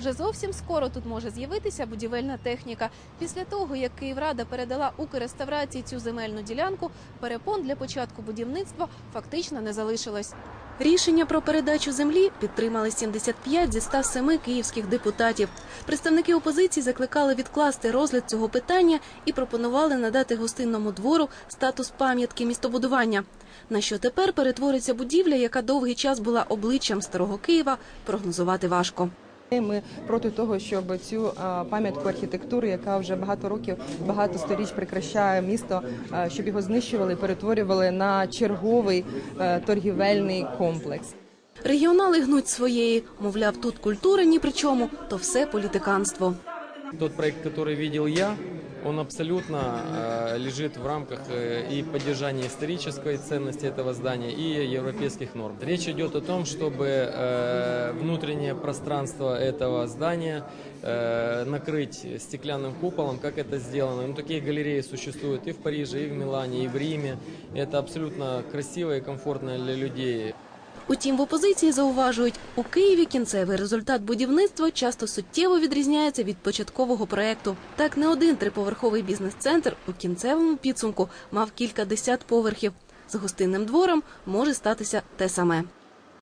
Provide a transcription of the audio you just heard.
Вже зовсім скоро тут може з'явитися будівельна техніка. Після того, як Київрада передала Укрреставрації цю земельну ділянку, перепон для початку будівництва фактично не залишилось. Рішення про передачу землі підтримали 75 зі 107 київських депутатів. Представники опозиції закликали відкласти розгляд цього питання і пропонували надати гостинному двору статус пам'ятки містобудування. На що тепер перетвориться будівля, яка довгий час була обличчям старого Києва, прогнозувати важко. Ми проти того, щоб цю пам'ятку архітектури, яка вже багато років, багато сторіч прикрашає місто, щоб його знищували, перетворювали на черговий е, торгівельний комплекс. Регіонали гнуть своєї, мовляв, тут культури ні при чому, то все політиканство. Тот проект, который видел я, он абсолютно э, лежит в рамках э, и поддержания исторической ценности этого здания и европейских норм. Речь идет о том, чтобы э, внутреннее пространство этого здания э, накрыть стеклянным куполом, как это сделано. Ну, такие галереи существуют и в Париже, и в Милане, и в Риме. Это абсолютно красиво и комфортно для людей. Утім, в опозиції зауважують, у Києві кінцевий результат будівництва часто суттєво відрізняється від початкового проекту. Так, не один триповерховий бізнес-центр у кінцевому підсумку мав кілька десят поверхів. З гостинним двором може статися те саме.